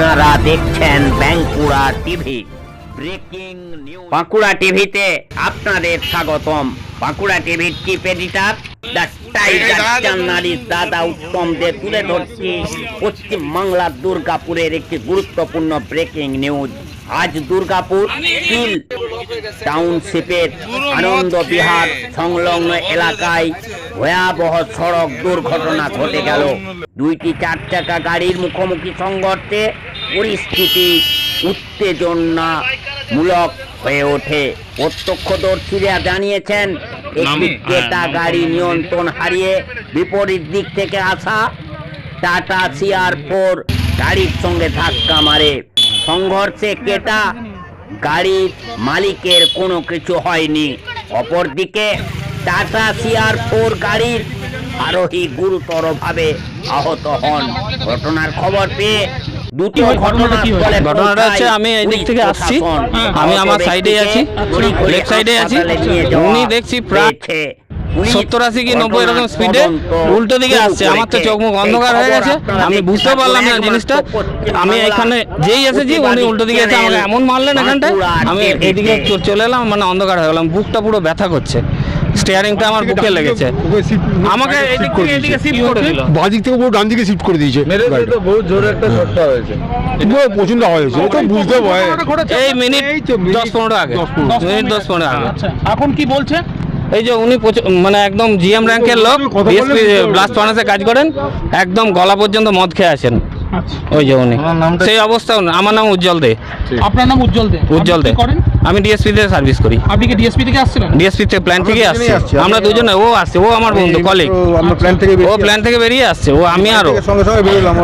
আপনারা দেখছেন Bankura TV. Breaking news. Bankura টিভিতে আপনাদের স্বাগতম। বাঁকুড়া টিভির chief editor, the tiger journalist দাদা উত্তমদের তুলে ধরছি পশ্চিম বাংলার দুর্গাপুরের একটি গুরুত্বপূর্ণ ব্রেকিং নিউজ। আজ দুর্গাপুর স্টিল টাউনশিপের আনন্দ বিহার সংলগ্ন এলাকায় ভয়াবহ সড়ক দুর্ঘটনা ঘটে গেল। দুইটি চার চাকা গাড়ির মুখোমুখি সংঘর্ষে পরিস্থিতি উত্তেজনামূলক হয়ে ওঠে। প্রত্যক্ষদর্শীরা জানিয়েছেন একটি ক্রেতা গাড়ি নিয়ন্ত্রণ হারিয়ে বিপরীত দিক থেকে আসা টাটা সিআর ফোর গাড়ির সঙ্গে ধাক্কা মারে। সংঘর্ষে ক্রেতা গাড়ির মালিকের কোনো কিছু হয়নি। অপরদিকে টাটা সিআর ফোর গাড়ির আরোহী গুরুতরভাবে আহত হন। ঘটনার খবর পেয়ে ঘটনাস্থলে ঘটনাটা হচ্ছে আমি এই দিক থেকে আসছি। আমি আমার সাইডে আছি লেফট সাইডে আছি। উনি দেখছি প্রায় সত্তর আশি কি নব্বই এরকম স্পিডে উল্টো দিকে আসছে। আমার তো চোখ মুখ অন্ধকার হয়ে গেছে। আমি বুঝতে পারলাম না জিনিসটা। আমি এখানে যেই এসেছি উনি উল্টো দিকে এসে আমাকে এমন মারলেন এখানটায়। আমি এদিকে চলে এলাম মানে অন্ধকার হয়ে গেলাম। বুকটা পুরো ব্যথা করছে। স্টিয়ারিংটা আমার বুকে লেগেছে। আমাকে এদিক থেকে এদিকে শিফট করে দিল। বাদিক থেকে পুরো ডান দিকে শিফট করে দিয়েছে। গাড়িটা। বহুত জোরে একটা ঝটকা হয়েছে। পুরো প্রচণ্ড হয়েছে। এটা বুঝতে পারে। এই মিনিট তো দশ পনেরো আগে। মিনিট দশ পনেরো আগে। আচ্ছা। এখন কি বলছে? এই যে উনি মানে একদম জিএম র্যাঙ্কের লোক বিএসপি ব্লাস্ট ফার্নাসে কাজ করেন একদম গলা পর্যন্ত মদ খেয়ে আছেন ওই যে উনি। সেই অবস্থা উনি- আমার নাম উজ্জ্বল দে। আপনার নাম উজ্জ্বল দে। উজ্জ্বল দে। করেন? আমি ডিএসপি তে সার্ভিস করি। আপনি কি ডিএসপি থেকে আসছিলেন? ডিএসপি থেকে প্ল্যান থেকে আসছি। আমরা দুজনে ও আসছে। ও আমার বন্ধু কলিগ তো আমরা প্ল্যান থেকে ও প্ল্যান থেকে বেরিয়ে আসছে। ও আমি আরও।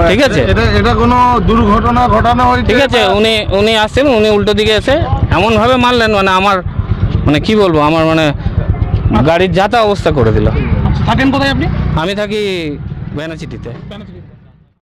ঠিক আছে। এটা এটা কোনো দুর্ঘটনা ঘটানো হয়েছে ঠিক আছে। উনি উনি আসছেন উনি উল্টো দিকে এসে এমনভাবে মারলেন মানে আমার মানে কি বলব আমার মানে গাড়ির যাতা অবস্থা করে দিল। থাকেন কোথায় আপনি? আমি থাকি বেনাচিটিতে।